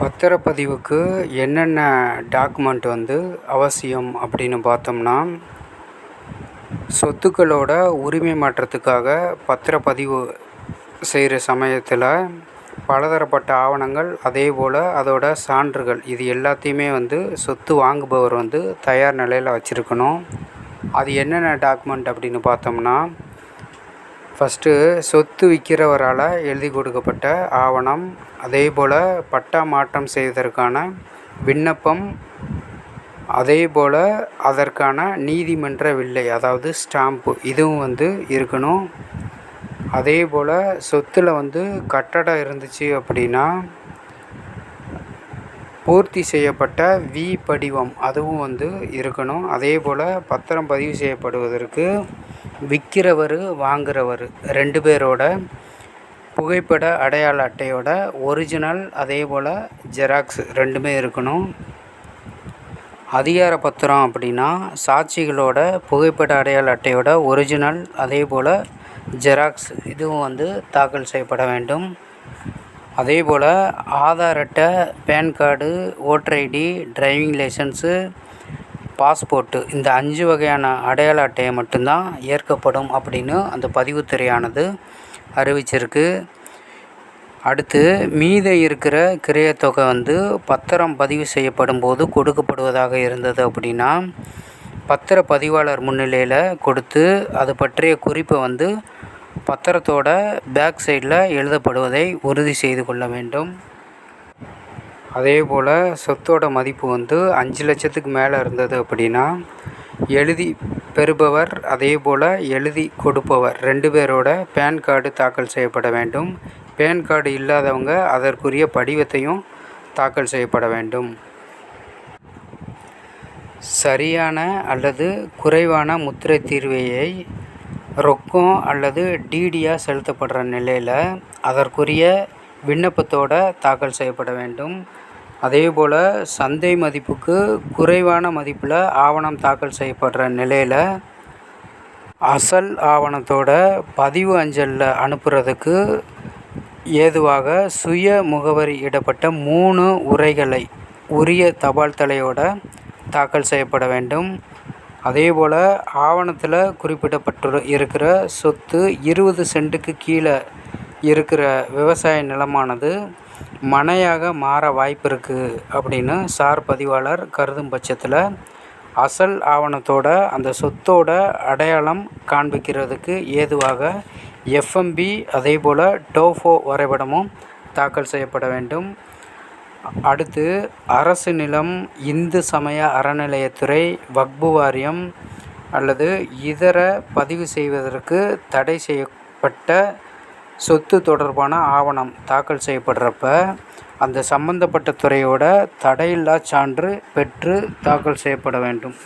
பத்திரப்பதிவுக்கு என்னென்ன டாக்குமெண்ட் வந்து அவசியம் அப்படின்னு பார்த்தோம்னா சொத்துக்களோட உரிமை மாற்றத்துக்காக பத்திரப்பதிவு செய்கிற சமயத்தில் பலதரப்பட்ட ஆவணங்கள் அதேபோல் அதோட சான்றுகள் இது எல்லாத்தையுமே வந்து சொத்து வாங்குபவர் வந்து தயார் நிலையில் வச்சுருக்கணும். அது என்னென்ன டாக்குமெண்ட் அப்படின்னு பார்த்தோம்னா ஃபஸ்ட்டு சொத்து விற்கிறவரால் எழுதி கொடுக்கப்பட்ட ஆவணம் அதேபோல் பட்டா மாற்றம் செய்வதற்கான விண்ணப்பம் அதேபோல் அதற்கான நீதிமன்ற வில்லை அதாவது ஸ்டாம்ப்பு இதுவும் வந்து இருக்கணும். அதேபோல் சொத்தில் வந்து கட்டடம் இருந்துச்சு அப்படின்னா பூர்த்தி செய்யப்பட்ட வி படிவம் அதுவும் வந்து இருக்கணும். அதேபோல் பத்திரம் பதிவு செய்யப்படுவதற்கு விற்கிறவர் வாங்குறவர். ரெண்டு பேரோட புகைப்பட அடையாள அட்டையோட ஒரிஜினல் அதே போல் ஜெராக்ஸ் ரெண்டுமே இருக்கணும். அதிகார பத்திரம் அப்படின்னா சாட்சிகளோட புகைப்பட அடையாள அட்டையோட ஒரிஜினல் அதே போல் ஜெராக்ஸ் இதுவும் வந்து தாக்கல் செய்யப்பட வேண்டும். அதே போல் ஆதார் அட்டை pan card voter ID driving licence passport இந்த அஞ்சு வகையான அடையாள அட்டையை மட்டும்தான் ஏற்கப்படும் அப்படின்னு அந்த பதிவுத்துறையானது அறிவிச்சிருக்கு. அடுத்து மீத இருக்கிற கிரையத்தொகை வந்து பத்திரம் பதிவு செய்யப்படும் போது கொடுக்கப்படுவதாக இருந்தது அப்படின்னா பத்திர பதிவாளர் முன்னிலையில் கொடுத்து அது பற்றிய குறிப்பை வந்து பத்திரத்தோட பேக் சைடில் எழுதப்படுவதை உறுதி செய்து கொள்ள வேண்டும். அதே போல் சொத்தோட மதிப்பு வந்து அஞ்சு லட்சத்துக்கு மேலே இருந்தது அப்படின்னா எழுதி பெறுபவர் அதே போல் எழுதி கொடுப்பவர். ரெண்டு பேரோட பேன் கார்டு தாக்கல் செய்யப்பட வேண்டும். பேன் கார்டு இல்லாதவங்க அதற்குரிய படிவத்தையும் தாக்கல் செய்யப்பட வேண்டும். சரியான அல்லது குறைவான முத்திரை தீர்வையை ரொக்கம் அல்லது டிடியாக செலுத்தப்படுற நிலையில் அதற்குரிய விண்ணப்பத்தோடு தாக்கல் செய்யப்பட வேண்டும். அதேபோல் சந்தை மதிப்புக்கு குறைவான மதிப்பில் ஆவணம் தாக்கல் செய்யப்படுற நிலையில் அசல் ஆவணத்தோட பதிவு அஞ்சலில் அனுப்புறதுக்கு ஏதுவாக சுய முகவரி இடப்பட்ட மூணு உரைகளை உரிய தபால் தலையோட தாக்கல் செய்யப்பட வேண்டும். அதேபோல் ஆவணத்தில் குறிப்பிடப்பட்டு இருக்கிற சொத்து இருபது சென்ட்டுக்கு கீழே இருக்கிற விவசாய நிலமானது மனையாக மாற வாய்ப்பு இருக்குது அப்படின்னு சார் பதிவாளர் கருதும் பட்சத்தில் அசல் ஆவணத்தோட அந்த சொத்தோட அடையாளம் காண்பிக்கிறதுக்கு ஏதுவாக எஃப்எம்பி அதே போல் டோஃபோ வரைபடமும் தாக்கல் செய்யப்பட வேண்டும். அடுத்து அரசு நிலம் இந்து சமய அறநிலையத்துறை வக்பு வாரியம் அல்லது இதர பதிவு செய்வதற்கு தடை செய்யப்பட்ட சொத்து தொடர்பான ஆவணம் தாக்கல் செய்யப்படுறப்ப அந்த சம்மந்தப்பட்ட துறையோட தடையில்லா சான்று பெற்று தாக்கல் செய்யப்பட வேண்டும்.